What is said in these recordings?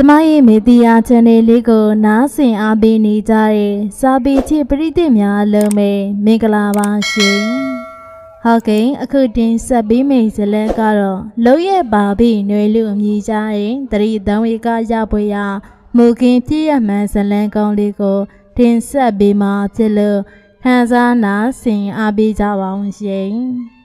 ကျမရဲ့မေဒီယာ channel လေးကို နားဆင်အားပေးနေကြတဲ့စာပေချစ်ပရိသတ်များအလုံးပဲမင်္ဂလာပါရှင်။ဟုတ်ကဲ့အခုတင်ဆက်ပေးမယ့်ဇာတ်လမ်းကတော့လုံးရဲ့ပါပြီຫນွေလူအမည်ကြတဲ့တတိတံဝေကရပွဲရမူကင်းပြည့်ရမှန်ဇာတ်လမ်းကောင်းလေးကို တင်ဆက်ပေးမှာဖြစ်လို့ခန်းစားနာဆင်အားပေးကြပါအောင်ရှင်။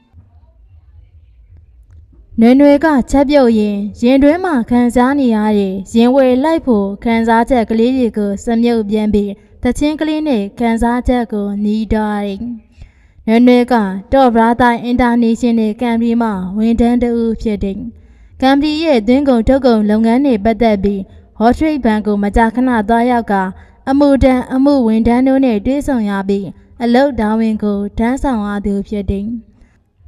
နွေနွေကချက်ပြုတ်ရင်ရင်တွင်းမှာခံစားနေရတဲ့ရင်ဝယ်လိုက်ဖို့ခံစားချက်ကလေးတွေကိုစမြုပ်ပြန်ပြီးတချင်းကလေးနဲ့ခံစားချက်ကိုနီးတော့တယ်။နွေနွေကတော့ဘရာသာအင်တာနေရှင်နယ်ကံပီမှာဝန်ထမ်းတဦးဖြစ်တယ်။ကံပီရဲ့သွင်းကုန်ထုတ်ကုန်လုပ်ငန်းတွေပတ်သက်ပြီးဟော့ထရိတ်ဘဏ်ကိုမကြာခဏသွားရောက်ကအမှုတန်းအမှုဝန်ထမ်းတို့နဲ့တွေ့ဆုံရပြီးအလုတ်ဒါဝင်ကိုတန်းဆောင်ရသူဖြစ်တယ်။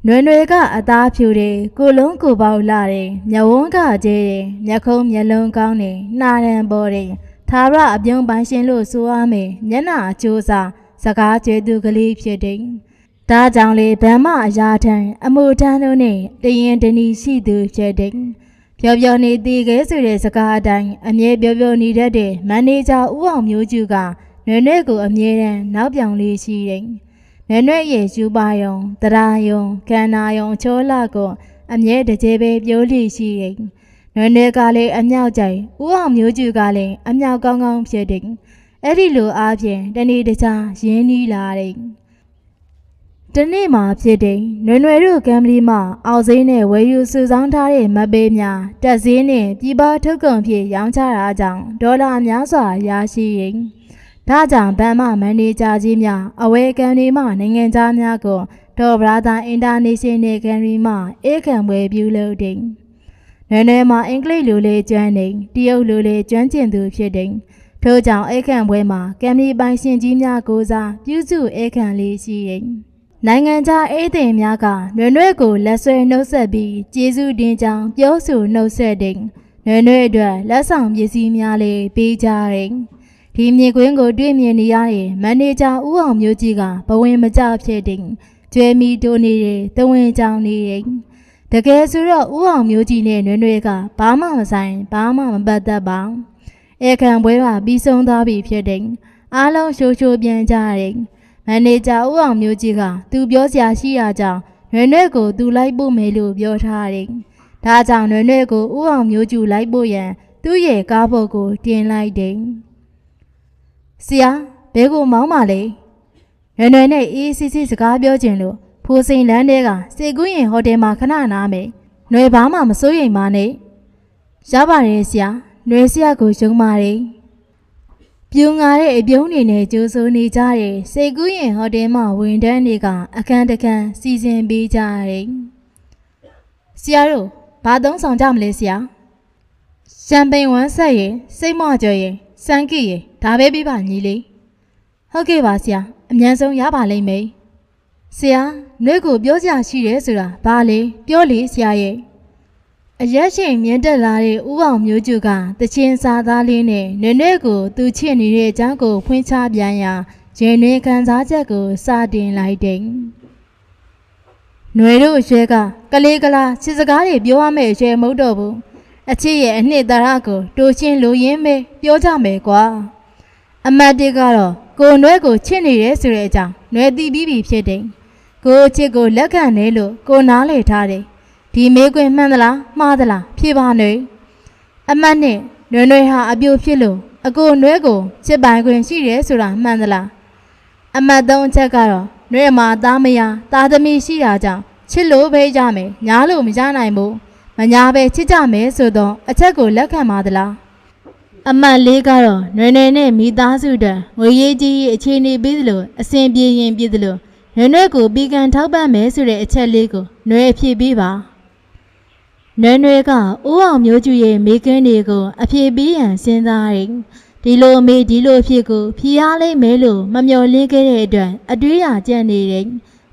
နွယ်နွယ်ကအသားဖြူတယ်ကိုလုံးကိုပေါက်လာတယ်မျက်ဝန်းကကျဲတယ်မျက်ခုံးမျက်လုံးကောင်းတယ်နှာရန်ပေါ်တယ်သာရအပြုံးပိုင်းရှင်လို့ဆိုရမယ်မျက်နှာအကျိုးစားစကားကျွေးသူကလေးဖြစ်တယ်ဒါကြောင့်လေဗမ္မအရာထံအမှုထမ်းတို့နဲ့တရင်တနီရှိသူဖြစ်တယ်ပြောပြောနေတည်ခဲဆိုတဲ့စကားအတိုင်းအမြဲပြောပြောနေတတ်တဲ့မန်နေဂျာဦးအောင်မျိုးကျူကနွယ်နွယ်ကိုအမြဲတမ်းနောက်ပြောင်လေးရှိတယ် နွဲ့နွဲ့ရဲ့ယူပါယုံတရာယုံကန္နာယုံချောလာကိုအမြဲတကြဲပဲပြောလိရှိတယ်။နွဲ့နွဲ့ကလည်းအမြောက်ကြိုင်ဥအောင်မျိုးကျူကလည်းအမြောက်ကောင်းကောင်းဖြစ်တယ်။အဲ့ဒီလိုအားဖြင့်တနေ့တခြားရင်းနှီးလာတယ်။တနေ့မှဖြစ်တယ်နွယ်နွယ်တို့ကံပလီမှာအောက်စိမ်းနဲ့ဝယ်ယူစုဆောင်းထားတဲ့မတ်ပေးများတက်စင်းနဲ့ပြည်ပထုတ်ကုန်ဖြစ်ရောင်းချတာကြောင့်ဒေါ်လာများစွာရရှိရင် ဒါကြောင့်ဗန်မမန်နေဂျာကြီးများအဝဲကန်တွေမှနိုင်ငံသားများကိုဒေါ်ဘရာသာအင်တာနေရှင်နယ်ကန်တွေမှအေးခံပွဲပြုလုပ်တယ်။နယ်နယ်မှာအင်္ဂလိပ်လိုလေးကျွမ်းနေတရုတ်လိုလေးကျွမ်းကျင်သူဖြစ်တယ်။ထို့ကြောင့်အေးခံပွဲမှာကံမီပိုင်ရှင်ကြီးများကိုစားပြုစုအေးခံလေးရှိတယ်။နိုင်ငံခြားအေးသည်များကနွယ်နွဲ့ကိုလက်ဆွဲနှုတ်ဆက်ပြီးကျေးဇူးတင်ကြောင်းပြောဆိုနှုတ်ဆက်တယ်။နွယ်နွဲ့အတွက်လက်ဆောင်ပစ္စည်းများလေးပေးကြတယ်။ ဒီမြေကွင်းကိုတွေ့မြင်နေရတဲ့မန်နေဂျာဦးအောင်မျိုးကြီးကဘဝင်မကြဖြစ်တဲ့ကျွဲမီတိုးနေတဲ့တဝင်းကြောင်နေတဲ့တကယ်ဆိုတော့ဦးအောင်မျိုးကြီးနဲ့နွဲ့နွဲ့ကဘာမှမဆိုင်ဘာမှမပတ်သက်ပါဧကန်ပွဲကပြီးဆုံးသွားပြီဖြစ်တဲ့အားလုံးရှိုးရှိုးပြန်ကြတဲ့မန်နေဂျာဦးအောင်မျိုးကြီးကသူပြောစရာရှိရကြောင်းနွဲ့နွဲ့ကိုသူလိုက်ပို့မယ်လို့ပြောထားတယ်ဒါကြောင့်နွဲ့နွဲ့ကိုဦးအောင်မျိုးကျူလိုက်ပို့ရန်သူ့ရဲ့ကားပေါ်ကိုတင်လိုက်တယ် ဆရာဘဲကိုမောင်းပါလေနွယ်နွယ်နဲ့အေးစစ်စစ်စကားပြောခြင်းလို့ဖိုးစိန်လန်းတဲကစေကူးရင်ဟိုတယ်မှာခဏနားမယ်နွယ်ဘာမှမစိုးရိမ်ပါနဲ့ရပါတယ်ဆရာနွယ်ဆရာကိုရှုံးပါတယ်ပြူငါတဲ့အပြုံးတွေနဲ့ကြိုးစိုးနေကြတဲ့စေကူးရင်ဟိုတယ်မှာဝန်ထမ်းတွေကအခန်းတစ်ခန်းစီစဉ်ပေးကြတယ်ဆရာတို့ဘာသုံးဆောင်ကြမလဲဆရာရှမ်ပိန်ဝမ်းဆက်ရင်စိတ်မော့ကြရင် စမ်းကိရင်ဒါပဲပြပါညီလေးဟုတ်ကဲ့ပါဆရာအမြန်ဆုံးရပါလိမ့်မယ်ဆရာနှွေကိုပြောစရာရှိတယ်ဆိုတာဘာလဲပြောလေဆရာရဲ့အရက်ရှိန်မြင့်တက်လာတဲ့ဥအောင်မျိုးကျူကတချင်းစာသားလေးနဲ့နွေနွေကိုသူချစ်နေတဲ့အကြောင်းကိုဖွင့်ချပြန်ရာရင်တွင်ခံစားချက်ကိုစတင်လိုက်တယ်နွေတို့အရွယ်ကကလေးကလားချစ်စကားတွေပြောရမယ့်အရွယ်မဟုတ်တော့ဘူး အချစ်ရဲ့အနှစ်သာရကိုတိုးချင်းလိုရင်းပဲပြောကြမယ်ကွာအမတ်တစ်ကတော့ကိုနွဲကိုချစ်နေတယ်ဆိုတဲ့အကြောင်းနွဲသိပြီးပြီဖြစ်တယ်ကိုအချစ်ကိုလက်ခံတယ်လို့ကိုနားလေထားတယ်ဒီမေးခွန်းမှန်သလားမှားသလားဖြေပါနှွေအမတ်နဲ့နွဲနွဲဟာအပြိုဖြစ်လို့အကိုနွဲကိုချစ်ပိုင်ခွင့်ရှိတယ်ဆိုတာမှန်သလားအမတ်သုံးအချက်ကတော့နွဲမှာသားမယားသားသမီးရှိတာကြောင့်ချစ်လို့ပဲကြမယ်ညားလို့မကြနိုင်ဘူး မညာပဲချစ်ကြမယ်ဆိုတော့အချက်ကိုလက်ခံပါသလားအမတ်လေးကတော့နွယ်နွယ်နဲ့မိသားစုတံငွေရေးကြီးရေးအခြေအနေပြီးသလိုအစဉ်ပြေရင်ပြည်သလိုနွယ်နွယ်ကိုပြီးကန်ထောက်ပံ့မယ်ဆိုတဲ့အချက်လေးကိုနွယ်အဖြေပေးပါနွယ်နွယ်ကဦးအောင်မျိုးကျူရဲ့မိကင်းတွေကိုအဖြေပေးရန်စဉ်းစားတယ်ဒီလိုအမေဒီလိုအဖြစ်ကိုဖြေရလိမ့်မယ်လို့မမျှော်လင့်ခဲ့တဲ့အတွက်အတွေးရကြံ့နေတယ်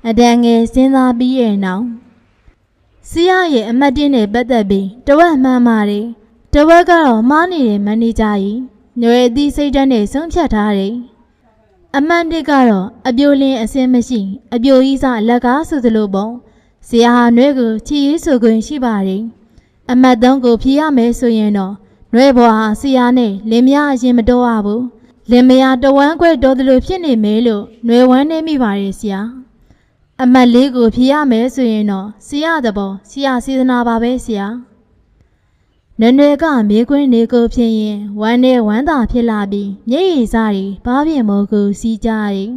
အတန်ငယ်စဉ်းစားပြီးရဲ့နောက် စီးရရဲ့အမတ်တင်းနဲ့ပတ်သက်ပြီးတဝက်မှန်ပါတယ်တဝက်ကတော့မှားနေတဲ့မန်နေဂျာကြီးညွေအသီးစိတ်ဓာတ်နဲ့ဆုံးဖြတ်ထားတယ်အမှန်တစ်ကတော့အပြိုလင်းအစင်းမရှိ အပြိုကြီးစလက်ကားဆိုသလိုပုံဇရာဟာနှွဲကိုချီရေးဆိုခွင့်ရှိပါတယ်အမတ်သုံးကိုဖြေရမယ်ဆိုရင်တော့နွဲဘွားဆီယာနဲ့လင်မယားအရင်မတော်ရဘူးလင်မယားတဝမ်းခွဲတော်တယ်လို့ဖြစ်နေမယ်လို့နွဲဝမ်းနေမိပါတယ်ဆရာ အမတ်လေးကိုဖြေရမယ်ဆိုရင်တော့ဆရာတဘောဆရာစေတနာပါပဲဆရာနွဲနွဲကမေးခွန်းနေကိုဖြစ်ရင်ဝမ်းနဲ့ဝမ်းသာဖြစ်လာပြီးမျက်ရည်စားတွေဘားပြင်မောကိုစီးကြရင်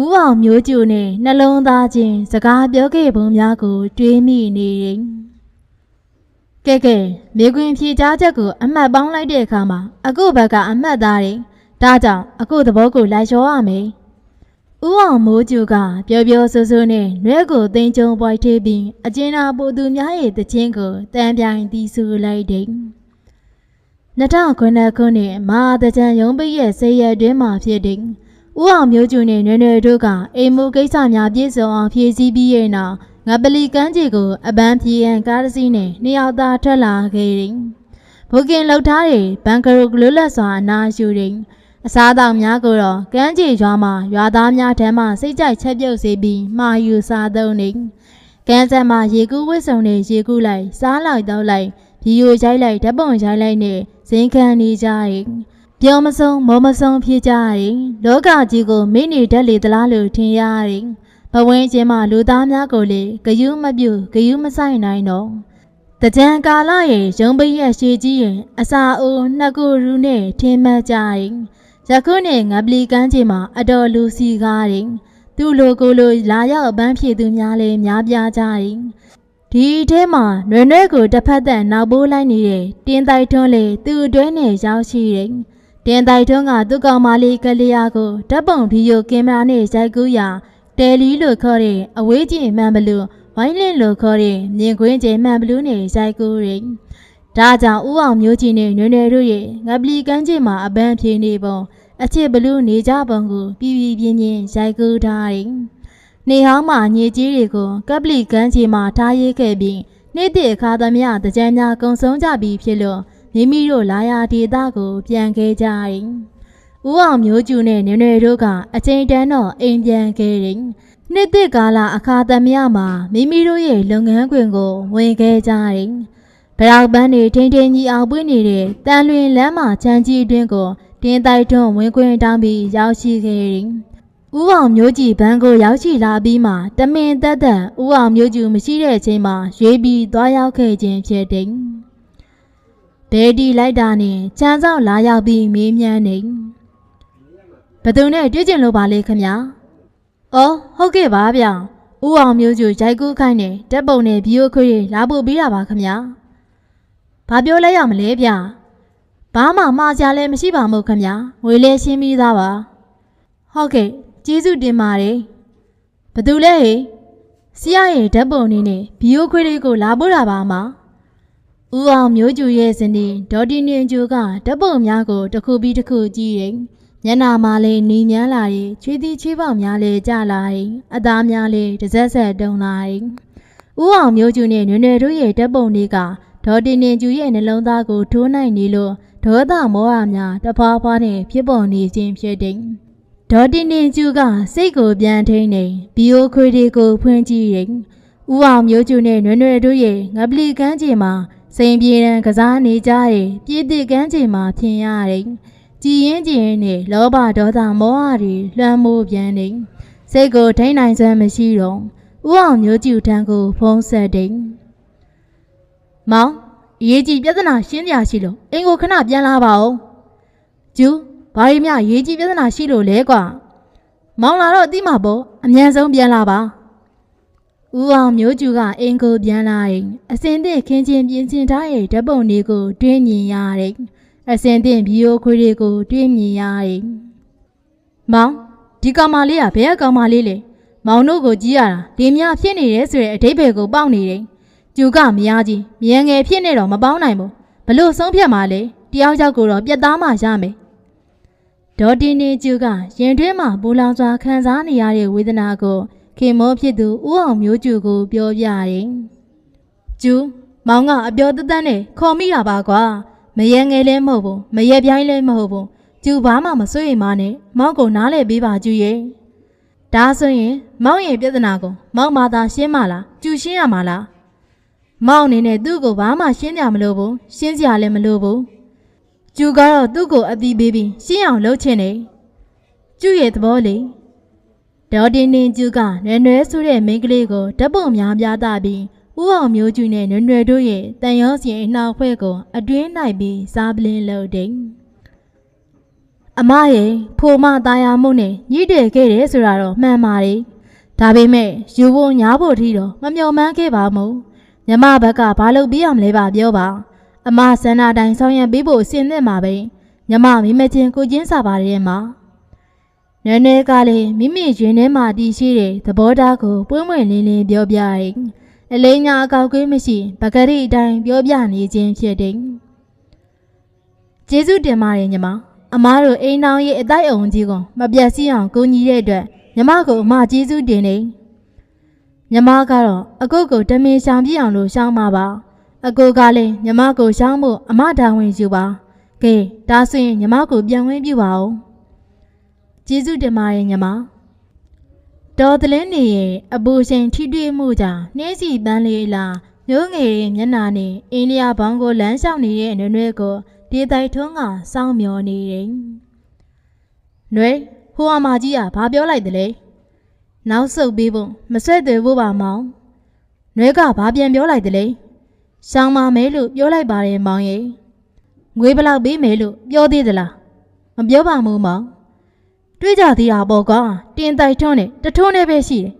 ဦးအောင်မျိုးကျူနဲ့နှလုံးသားချင်းစကားပြောခဲ့ပုံများကို တွေးမိနေတယ်ကဲကဲမေကွင်ဖြေကြားချက်ကိုအမှတ်ပေါင်းလိုက်တဲ့အခါမှာအခုဘက်ကအမှတ်သားတယ်ဒါကြောင့်အခုသဘောကိုလိုက်လျှောရမယ် ဦးအောင်မိုးကျူကပျော်ပျော်ဆူဆူနဲ့နွဲကိုသိမ်းကျုံပွိုက်ထေးပြီးအကျဉ်းသားပိုသူများရဲ့တခြင်းကိုတန်ပြိုင်တီးဆူလိုက်တယ်2009ခုနှစ်မာတကြံရုံးပိတ်ရဲ့ဆေးရက်တွင်မှဖြစ်တယ်။ဦးအောင်မျိုးကျူနဲ့နွယ်နွယ်တို့ကအိမ်မူကိစ္စများပြည့်စုံအောင်ဖြည့်ဆည်းပြီးရဲ့နောက်ငပလီကမ်းခြေကိုအပန်းပြေရန်ကားတစ်စီးနဲ့နှစ်ယောက်သားထွက်လာခဲ့တယ်။ဘုကင်လှုပ်ထားတဲ့ဘန်ကရိုကလွတ်လပ်စွာအနာရှူတယ်။ အစားအသောက်များကိုတော့ကမ်းခြေရွာမှာရွာသားများထံမှစိတ်ကြိုက်ချက်ပြုတ်စေပြီးမှာယူစားသုံးနေ။ကမ်းစက်မှာရေကူးဝစ်စုံနဲ့ရေကူးလိုက်စားလိုက်တော့လိုက်ဗီယိုရိုက်လိုက်ဓပုံရိုက်လိုက်နဲ့ဇင်းခံနေကြတယ်။ပြောမဆုံးမောမဆုံးဖြစ်ကြရတယ်။လောကကြီးကိုမိနေတတ်လေသလားလို့ထင်ရတယ်။ဘဝင်းချင်းမှလူသားများကိုလေဂယုမပြုဂယုမဆိုင်နိုင်တော့။တကြံကာလရဲ့ရုံပိရဲ့ရှေကြီးရဲ့အစာအိုးနှစ်ခုရူနဲ့ထင်းမှတ်ကြတ ယ်။ယခုနဲ့ငပလီကန်းချေမှာအတော်လူစီကားတယ်။သူ့လိုကိုလိုလာရောက်ပန်းဖြည့်သူများလည်းများပြားကြတယ်။ဒီထဲမှာနွယ်နွဲကိုတစ်ဖက်သက်နောက်ပိုးလိုက်နေတဲ့တင်းတိုက်ထွန်းလေသူ့အတွဲနဲ့ရောက်ရှိတယ်။တင်းတိုက်ထွန်းကသူ့ကောင်မလေးကလေးယာကိုဓာတ်ပုံဗီဒီယိုကင်မရာနဲ့ရိုက်ကူးရာတယ်လီလို့ခေါ်တဲ့အဝေးကြည့်မှန်ဘလူးဝိုင်းလင်းလို့ခေါ်တဲ့မြင်ကွင်းကျမှန်ဘလူးနဲ့ရိုက်ကူးတယ်။ ဒါကြောင့်ဦးအောင်မျိုးကြီးနဲ့နွယ်နွယ်တို့ရဲ့ငပလီကန်းကျင်မှာအပန်းဖြေနေပုံအချစ်ဘလူးနေကြပုံကိုပြည်ပြည်ပြင်းပြင်းရိုက်ကူးထားတယ်။နေဟောင်းမှာညစ်ကြီးတွေကိုကပလီကန်းချီမှာထားရေးခဲ့ပြီးနေ့တည်အခါသမယတကြမ်းများကုံဆုံးကြပြီဖြစ်လို့မိမိတို့လာယာဒေသကို ပြန်ခဲ့ကြတယ်။ဦးအောင်မျိုးကျူနဲ့နွယ်နွယ်တို့ကအချိန်တန်းတော့အိမ်ပြန်ခဲ့တယ်။နေ့တည်ကာလအခါသမယမှာမိမိတို့ရဲ့လုပ်ငန်းခွင်ကိုဝင်ခဲ့ကြတယ်။ဗ ရောက်ပန်းတွေထိန်ထိန်ကြီးအောင်ပွင့်နေတဲ့တန်လွင်လမ်းမှာချမ်းကြီးအတွင်းကိုတင်းတိုက်ထွန်းဝင်ခွင်တောင်းပြီးရောက်ရှိခဲ့တယ်။ဦးအောင်မျိုးကြီးဘန်းကိုရောက်ရှိလာပြီးမှတမင်သက်သက်ဦးအောင်မျိုးကျူမရှိတဲ့အချိန်မှာရွေးပြီးသွားရောက်ခဲ့ခြင်းဖြစ်တယ်။ဘဲဒီလိုက်တာနဲ့ချမ်းဆောင်လာရောက်ပြီးမေးမြန်းနေ။ဘသူနဲ့တွေ့ကျင်လို့ပါလေခင်ဗျာ။အော်ဟုတ်ကဲ့ပါဗျ။ဦးအောင်မျိုးကျူရိုက်ကူးခိုင်းတဲ့တက်ပုံနဲ့ဘီယိုခွေးလာပို့ပြီးတာပါခင်ဗျာ။ ဘာပြောလိုက်ရမလဲဗျ။ဘာမှမှားကြလဲမရှိပါမို့ခင်ဗျာ။ငွေလဲရှင်းပြီးသားပါ။ဟုတ်ကဲ့ကျေးဇူးတင်ပါတယ်။ဘသူလဲဟေဆရာရဲ့ဓာတ်ပုံနေနဲ့ဘီယိုခွေးလေးကိုလာပို့တာပါမ။ဦးအောင်မျိုးကျူရဲ့ဇနီးဒေါ်တီနင်ကျူကဓာတ်ပုံများကိုတစ်ခုပြီးတစ်ခုကြည့်ရင်မျက်နာမှာလည်းနေမြန်းလာရင်ချွေးသီးချွေးပေါက်များလည်းကျလာရင်အသားများလည်းတစ်ဆက်ဆက်တုံလာရင်ဦးအောင်မျိုးကျူနဲ့နွယ်နွယ်တို့ရဲ့ဓာတ်ပုံတွေက ဒေါ်တီနင်ကျူရဲ့နှလုံးသားကိုထိုးနိုင်နေလို့ဒေါသမောဟများတဖွာဖွာနဲ့ဖြစ်ပေါ်နေခြင်းဖြစ်တယ်။ဒေါ်တင်တင်ကျူကစိတ်ကိုပြန်ထိန်နေဘီယိုခွေတွေကိုဖွင့်ကြည့်ရင်ဦးအောင်မျိုးကျူနဲ့နွယ်နွယ်တို့ရဲ့ငပလီကန်းချင်မှာစိန်ပြေတန်းကစားနေကြတဲ့ပြည့်တစ်ကန်းချင်မှာဖြစ်ရတယ်။ကြည်ရင်ကြည်ရင်နဲ့လောဘဒေါသမောဟတွေလွှမ်းမိုးပြန်နေစိတ်ကိုထိန်နိုင်စွမ်းမရှိတော့ဦးအောင်မျိုးကျူထံကိုဖုံးဆက်တယ်။ မောင်အရေးကြီးပြဿနာရှင်းပြရှိလို့အင်ကိုခဏပြန်လာပါဦးကျူဘာရီမြအရေးကြီးပြဿနာရှိလို့လဲကွာမောင်လာတော့အတိမပေါ့အမြန်ဆုံးပြန်လာပါဦးအောင်မျိုးကျူကအင်ကိုပြန်လာရင်အစင်သင့်ခင်းချင်းပြင်းချင်းထားရဲ့ဓပုံတွေကိုတွင်းမြင်ရတယ်အစင်သင့်ဘီယိုခွေးတွေကိုတွင်းမြင်ရတယ်မောင်ဒီကောင်မလေးကဘယ်ကကောင်မလေးလဲမောင်တို့ကိုကြည့်ရတာဒီမြဖြစ်နေတယ်ဆိုတဲ့အဓိပ္ပာယ်ကိုပေါက်နေတယ် ကျူကမယားကြီးမြန်ငယ်ဖြစ်နေတော့မပေါင်းနိုင်ဘူးဘလို့ဆုံးဖြတ်မှာလဲတယောက်ယောက်ကိုတော့ပြတ်သားမှရမယ်ဒေါ်တင်နေကျူကရင်တွင်းမှာပူလောင်စွာခံစားနေရတဲ့ဝေဒနာကိုခင်မောဖြစ်သူဦးအောင်မျိုးကျူကိုပြောပြတယ်ကျူမောင်ကအပြောတသက်နဲ့ခေါ်မိတာပါကွာမယဲငယ်လဲမဟုတ်ဘူးမယဲပြိုင်းလဲမဟုတ်ဘူးကျူဘာမှမစိုးရိမ်ပါနဲ့မောင်ကိုနားလဲပေးပါကျူရဲ့ဒါဆိုရင်မောင်ရဲ့ပြဿနာကိုမောင်မသာရှင်းမလားကျူရှင်းရမှာလား မောင်အနေနဲ့သူ့ကိုဘာမှရှင်းကြမလို့ဘူးရှင်းစရာလည်းမလိုဘူးကျူကတော့သူ့ကိုအတိပေးပြီးရှင်းအောင်လုပ်ချင်တယ်ကျူရဲ့သဘောလေဒေါ်တင်တင်ကျူကနွယ်နွယ်ဆိုတဲ့မိန်းကလေးကိုဓပုံများပြသပြီးဦးအောင်မျိုးကျူနဲ့နွယ်နွယ်တို့ရဲ့တန်ရောစီအနှောက်ဖွဲ့ကိုအတွင်းနိုင်ပြီးစားပလင်းလုပ်တယ်အမရဲ့ဖိုမသားရမှုနဲ့ညှိတယ်ခဲ့တယ်ဆိုတာတော့မှန်ပါတယ်ဒါပေမဲ့ယူဖို့ညားဖို့ထီတော့မမျှော်မှန်းခဲ့ပါမို့ မြမဘက်ကဘာလုပ်ပြရမလဲပါပြောပါအမဆန္ဒတိုင်းဆောင်ရွက်ပေးဖို့အစဉ်သင့်ပါပဲညမမိမချင်းကိုချင်းစာပါတယ်မှာနည်းနည်းကလေးမိမိရင်ထဲမှာတည်ရှိတဲ့သဘောထားကိုပွင့်ပွင့်လင်းလင်းပြောပြရင်အလေးညာအကောက်ကွေးမရှိပကတိအတိုင်းပြောပြနေခြင်းဖြစ်တယ်ကျေးဇူးတင်ပါတယ်ညီမအမားတို့အိမ်တောင်ရဲ့အတိုက်အုံကြီးကိုမပြတ်စီအောင်ကူညီတဲ့အတွက်ညီမကိုအမကျေးဇူးတင်နေ ညီမကတော့အကုတ်ကိုတမင်ရှောင်ပြအောင်လို့ရှောင်းပါပါအကိုကလည်းညီမကိုရှောင်းဖို့အမတာဝန်ယူပါကဲဒါဆိုရင်ညီမကိုပြန်ဝင်ပြပါဦးကျေးဇူးတင်ပါတယ်ညီမတော်တလင်းနေရဲ့အပူရှင်ထိတွေ့မှုကြောင့်နှင်းစီပန်းလေးလာမျိုးငယ်ရဲ့မျက်နာနဲ့အိန္ဒိယဘောင်းကိုလမ်းလျှောက်နေတဲ့နွဲ့နွဲ့ကိုဒီတိုက်ထုံးကစောင်းမျောနေတယ်နွဲ့ဟိုအမကြီးကဘာပြောလိုက်တယ်လဲ နောက်ဆုတ်ပေးဖို့မဆွဲသွေဖို့ပါမောင်နွဲ့ကဘာပြန်ပြောလိုက်တယ်လဲရှောင်းပါမယ်လို့ပြောလိုက်ပါတယ်မောင်ရဲ့ငွေဘယ်လောက်ပေးမယ်လို့ပြောသေးသလားမပြောပါဘူးမောင်တွေးကြသေးတာပေါ့ကွာတင်တိုက်ထွန်းနဲ့တထွန်းနဲ့ပဲရှိတယ်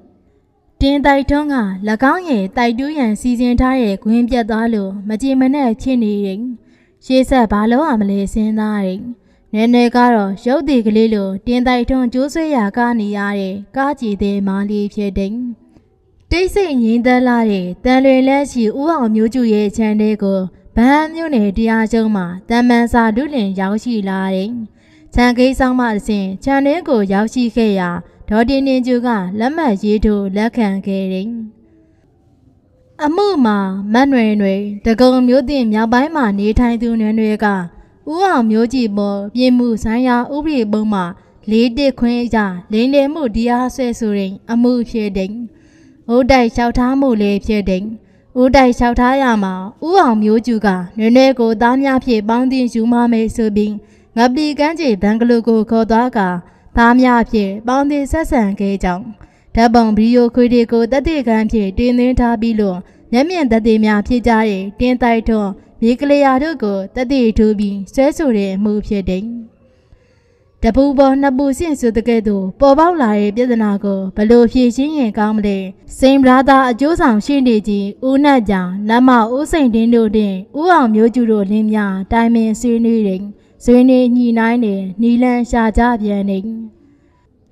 တင်တိုက်ထွန်းက၎င်းရဲ့တိုက်တူးရန်စီစဉ်ထားတဲ့ခွင်းပြတ်သွားလို့မကြည်မနဲ့ဖြစ်နေတယ်ရှေးဆက်ဘာလို့အမလဲစဉ်းစားတယ် နည်းနည်းကတော့ရုပ်တည်ကလေးလိုတင်တိုက်ထွန်းကျိုးဆွေးရာကနေရတဲ့ကားကြည်တဲ့မာလီဖြစ်တယ်တိတ်ဆိတ်ငြိမ်သက်လာတဲ့တန်လွင်လက်ရှိဦးအောင်မျိုးကျူရဲ့ခြံထဲကိုဗဟန်းမျိုးနယ်တရားကျုံးမှာတမန်စာဒုလင်ရောက်ရှိလာတယ်။ခြံကိန်းဆောင်မှအစဉ်ခြံထဲကိုရောက်ရှိခဲ့ရာဒေါ်တင်တင်ကျူကလက်မှတ်ရေးထိုးလက်ခံခဲ့တယ်။အမှုမှာမတ်နွယ်နွယ်တကုံမျိုးတင်မြောက်ပိုင်းမှာနေထိုင်သူနွယ်နွယ်က ဦးအောင်မျိုးကြည်ပေါ်ပြည်မှုဆိုင်ရာဥပဒေပုံမှာလေးတစ်ခွင့်အကြလိန်လေမှုတရားဆွဲဆိုရင် အမှုဖြစ်တဲ့ဥတိုက်လျှောက်ထားမှုလည်းဖြစ်တဲ့ဥတိုက်လျှောက်ထားရမှာဥအောင်မျိုးကျူကနွေနွဲကိုသားများဖြင့်ပေါင်းတင်ယူမမယ်ဆိုပြီးငပလီကန်းကြီးဘန်ဂလိုကိုခေါ်သွားကသားများဖြင့်ပေါင်းတင်ဆက်ဆံခဲ့ကြောင်းဓာတ်ပုံဗီဒီယိုခွေတွေကိုတက်တဲ့ကန်းဖြင့်တင်သွင်းထားပြီးလို့ မျက်မြင်သက်သေများဖြစ်ကြတဲ့တင်းတိုက်ထွန်းမြေကလေးယာတို့ကိုတက်တဲ့ထူပြီးဆွဲဆိုတဲ့အမှုဖြစ်တဲ့တပူပေါ်နှစ်ပူဆင့်ဆိုတဲ့ကဲ့သို့ပေါ်ပေါက်လာတဲ့ပြဿနာကိုဘလို့ဖြေရှင်းရင်ကောင်းမလဲစိန်ဗလာသာအကျိုးဆောင်ရှိနေကြီးဦးနတ်ကြောင်နတ်မဦးစိန်တင်းတို့တင်ဦးအောင်မျိုးကျူတို့လင်းများတိုင်ပင်ဆွေးနွေးတယ်ဆွေးနွေးညှိနှိုင်းတယ်နီလန်ရှာကြပြန်နေ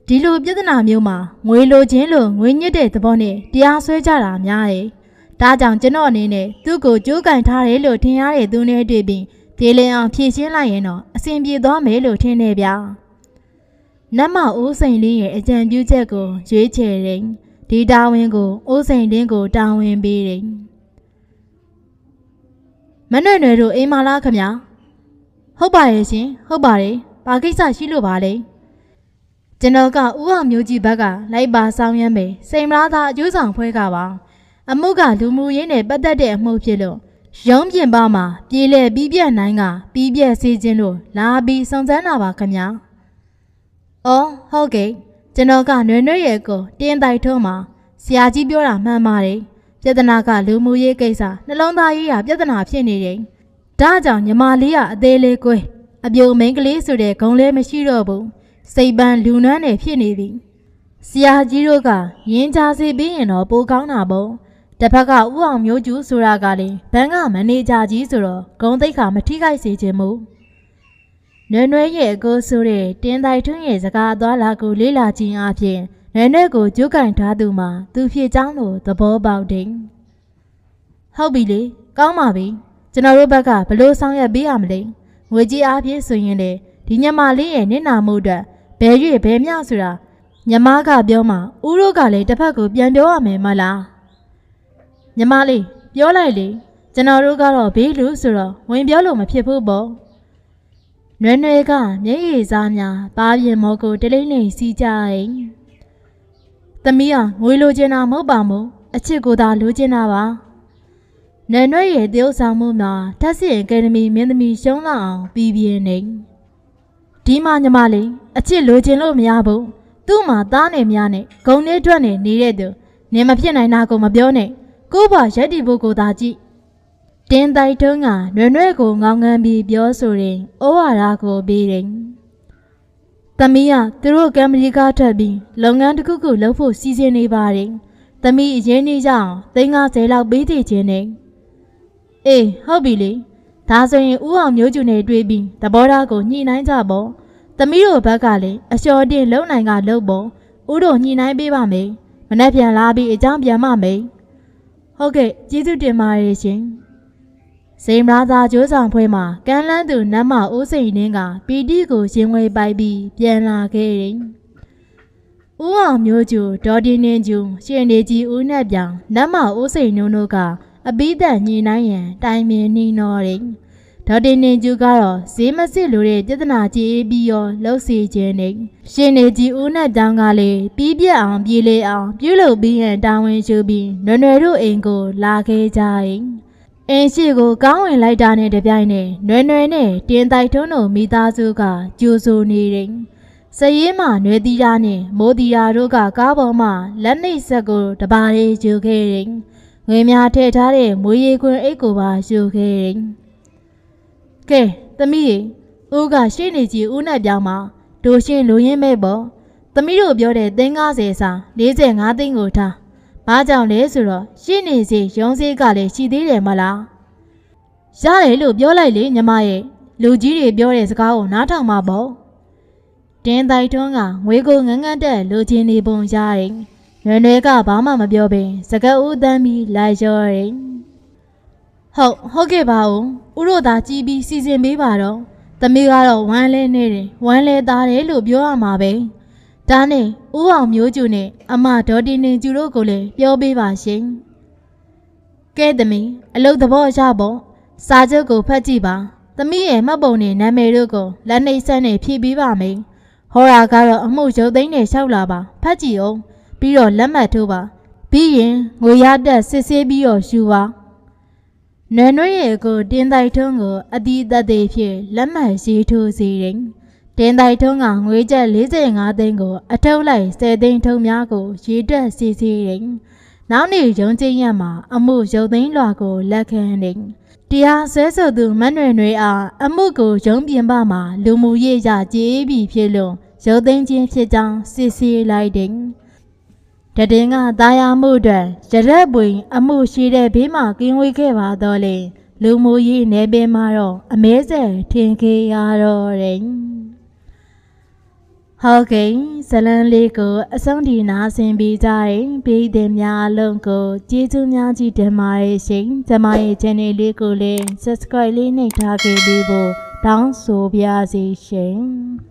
ဒီလိုပြဿနာမျိုးမှာငွေလိုချင်းလိုငွေညစ်တဲ့သဘောနဲ့တရားစွဲကြတာများတယ် ဒါကြောင့်ကျွန်တော်အနေနဲ့သူ့ကိုကြိုးကန်ထားတယ်လို့ထင်ရတဲ့သူနဲ့တွေ့ပြီးဒေလင်အောင်ဖြည့်ရှင်းလိုက်ရင်တော့အဆင်ပြေသွားမယ်လို့ထင်နေဗျာနတ်မအိုးစိန်လင်းရဲ့အကြံပြုချက်ကိုရွေးချယ်တယ်ဒီတာဝန်ကိုအိုးစိန်လင်းကိုတာဝန်ပေးတယ်မနှွဲ့နွယ်တို့အိမ်မလားခမဟုတ်ပါရဲ့ရှင်ဟုတ်ပါတယ်ဘာကိစ္စရှိလို့ပါလဲကျွန်တော်ကဥအောင်မျိုးကြီးဘက်ကလိုက်ပါဆောင်ရမ်းမယ်စိန်မလားသားအကျိုးဆောင်ဖွဲကပါ အမှုကလူမှုရေးနဲ့ပတ်သက်တဲ့အမှုဖြစ်လို့ရုံးပြင်ပမှာပြေးလဲပြီးပြက်နိုင်ကပြီးပြက်စေခြင်းလို့လာပြီးစုံစမ်းတာပါခင်ဗျာ။အော်ဟုတ်ကဲ့ကျွန်တော်ကနွေနွေရဲ့ကိုတင်းတိုက်ထုံးမှာဆရာကြီးပြောတာမှန်ပါတယ်။ပြဿနာကလူမှုရေးကိစ္စနှလုံးသားရေးရာပြဿနာဖြစ်နေတယ်။ဒါကြောင့်ညီမလေးကအသေးလေးကွယ်အပြုံမိန်ကလေးဆိုတဲ့ဂုံလေးမရှိတော့ဘူး။စိတ်ပန်းလူနွမ်းနေဖြစ်နေပြီ။ဆရာကြီးတို့ကရင်းချစေပြီးရင်တော့ပိုကောင်းတာပေါ့။ တစ်ဖက်ကဥအောင်မျိုးကျူဆိုတာကလေဘဏ်ကမန်နေဂျာကြီးဆိုတော့ဂုံသိက္ခာမထိခိုက်စေခြင်းမို့နွဲ့နွဲ့ရဲ့အကိုဆိုတဲ့တင်းတိုင်ထွန်းရဲ့စကားသွားလာကိုလေးလာခြင်းအပြင်နွဲ့နွဲ့ကိုကြိုးကင်ထားသူမှာသူဖြစ်ကြောင်းလို့သဘောပေါက်တယ်ဟုတ်ပြီလေကောင်းပါပြီကျွန်တော်တို့ဘက်ကဘလို့ဆောင်ရွက်ပေးရမလဲငွေကြီးအားဖြင့်ဆိုရင်လေဒီညမလေးရဲ့နင့်နာမှုအတွက်ဘယ်ရွေ့ဘယ်မြောက်ဆိုတာညမကပြောမှဦးတို့ကလည်းတစ်ဖက်ကိုပြန်ပြောရမယ်မလား ညီမလေးပြောလိုက်လေကျွန်တော်တို့ကတော့ဘေးလူဆိုတော့ဝင်ပြောလို့မဖြစ်ဘူးပေါ့နွဲ့နွဲ့ကမျက်ရည်စားများပါပြင်မော်ကိုတလိမ့်လိမ့်စီးကြရင်သမီးကငွေလိုချင်တာမဟုတ်ပါဘူးအချစ်ကိုသာလိုချင်တာပါနန်ရွက်ရဲ့တရုပ်ဆောင်မှုမှာဓာတ်စီအကယ်ဒမီမင်းသမီးရှုံးလာအောင်ပြီးပြင်းနေဒီမှာညီမလေးအချစ်လိုချင်လို့မရဘူးသူ့မှာသားနေများနဲ့ဂုံနေထွက်နေနေတဲ့သူနင်မဖြစ်နိုင်တာကိုမပြောနဲ့ ကို့ဘာရက်တီဖို့ကိုသာကြည့်တင်းတိုက်ထုံးကနွယ်နွဲ့ကိုငောင်းငန်းပြီးပြောဆိုရင်ဩဝါဒကိုပေးတယ်သမီးကသူတို့ကံမရီကားထွက်ပြီးလုပ်ငန်းတစ်ခုခုလုပ်ဖို့စီစဉ်နေပါတယ်သမီးအရင်နေကြအောင်350လောက်ပေးသေးခြင်းနဲ့အေးဟုတ်ပြီလေဒါဆိုရင်ဦးအောင်မျိုးကျူနဲ့တွေ့ပြီးသဘောထားကိုညှိနှိုင်းကြပေါ့သမီးတို့ဘက်ကလည်းအလျှော်တင်လုံနိုင်ကလုံပေါ့ဦးတို့ညှိနှိုင်းပေးပါမယ်မနေ့ပြန်လာပြီးအကြောင်းပြန်မမယ် ဟုတ်ကဲ့ကျေးဇူးတင်ပါတယ်ရှင်စိန်မလာသာကျိုးဆောင်ဖွဲမှာကမ်းလန်းသူနတ်မဦးစိန်နှင်းကပီတိကိုရင်ဝဲပိုက်ပြီးပြန်လာခဲ့တယ်ဦးအောင်မျိုးကျူဒေါ်ဒီနင်းကျူရှင်နေကြီးဦးနဲ့ပြောင်နတ်မဦးစိန်နှုံတို့ကအပိသက်ညှိနှိုင်းရန်တိုင်ပင်နှီးနှောတယ် ဒေါ်တင်နေကျူကတော့ဈေးမစစ်လိုတဲ့ပြဿနာကြီးအေးပြီးရောလှုပ်စီခြင်းနဲ့ရှင်နေကြီးဦးနဲ့တောင်းကလည်းပြီးပြတ်အောင်ပြေးလေအောင်ပြုလုပ်ပြီးရန်တာဝန်ယူပြီးနွယ်နွယ်တို့အိမ်ကိုလာခဲ့ကြ၏အင်းရှိကိုကောင်းဝင်လိုက်တာနဲ့တပြိုင်နက်နွယ်နွယ်နဲ့တင်းတိုက်ထုံးတို့မိသားစုကကြိုးဆိုနေတယ်စရေးမှနွယ်တီးတာနဲ့မိုးတီးတာတို့ကကားပေါ်မှာလက်နှိပ်ဆက်ကိုတပါးလေးယူခဲ့တယ်ငွေများထည့်ထားတဲ့မွေးရီခွင်အိတ်ကိုပါယူခဲ့တယ် ကဲသမီးရေဦးကရှေ့နေကြီးဦးနဲ့ပြောင်းမှာဒိုရှင်လူရင်းမဲ့ပေါ့သမီးတို့ပြောတဲ့350စာ45သိန်းကိုထားဘာကြောင့်လဲဆိုတော့ရှေ့နေစီရုံးစည်းကလည်းရှိသေးတယ်မလားရတယ်လို့ပြောလိုက်လေညီမရဲ့လူကြီးတွေပြောတဲ့စကားကိုနားထောင်မှာပေါ့တင်းတိုင်ထွန်းကငွေကိုငန်းငန်းတက်လူချင်းနေပုံရတယ်နွယ်နွယ်ကဘာမှမပြောပင်စကဦးတန်းပြီးလိုက်ရောတယ်ဟုတ်ဟုတ်ကဲ့ပါဦး ဦးတို့သာကြည်ပြီးစီစဉ်ပေးပါတော့သမီးကတော့ဝမ်းလဲနေတယ်ဝမ်းလဲသားတယ်လို့ပြောရမှာပဲဒါနဲ့ဦးအောင်မျိုးကျူနဲ့အမဒေါ်တင်နေကျူတို့ကိုလည်းပြောပေးပါရှင်ကဲသမီးအလုတ်သဘောရပေါ့စာချုပ်ကိုဖတ်ကြည့်ပါသမီးရဲ့မှတ်ပုံနဲ့နာမည်တို့ကိုလက်နှိပ်ဆက်နဲ့ဖြည့်ပေးပါမယ်ဟောရာကတော့အမှုရုပ်သိမ်းနဲ့လျှောက်လာပါဖတ်ကြည့်အောင်ပြီးတော့လက်မှတ်ထိုးပါပြီးရင်ငွေရတက်စစ်ဆေးပြီးတော့ယူပါ နွယ်နွေရဲ့ကိုတင်းတိုက်ထုံးကိုအတီးသက်သေးဖြင့်လက်မှတ်ရေးထိုးစေတယ်တင်းတိုက်ထုံးကငွေကျပ်45သိန်းကို အထုပ်လိုက်10သိန်းထုံးများကိုရေးတက်စီစီတယ်နောက်နေ့ရုံးချင်းရက်မှာ အမှုရုပ်သိမ်းလွှာကိုလက်ခံတယ်တရားဆွဲဆိုသူမနှွေနှွေအားအမှုကိုရုံးပြင်ပမှာလူမှုရေးရကြေးပြီးဖြစ်လို့ရုပ်သိမ်းခြင်းဖြစ်ကြောင်းစစ်ဆေးလိုက်တယ် တတင်ကတာယာမှုအတွက်ရရက်ပွင်အမှုရှိတဲ့ဘေးမှာကင်းဝေးခဲ့ပါတော့လေလူမှုရေးနယ်ပင်မှာတော့အမဲဆက်ထင်ခေရတော့တယ်ဟုတ်ကဲ့ဇလန်းလေးကိုအဆုံးထိနာဆင်ပေးကြတဲ့ပြည်သူများအလုံးကိုကျေးဇူးများကြီးတင်ပါတယ်ရှင်။ကျမရဲ့ channel လေးကိုလည်း subscribe လေးနှိပ်ထားခဲ့ပြီးဖို့တောင်းဆိုပါရစေရှင်။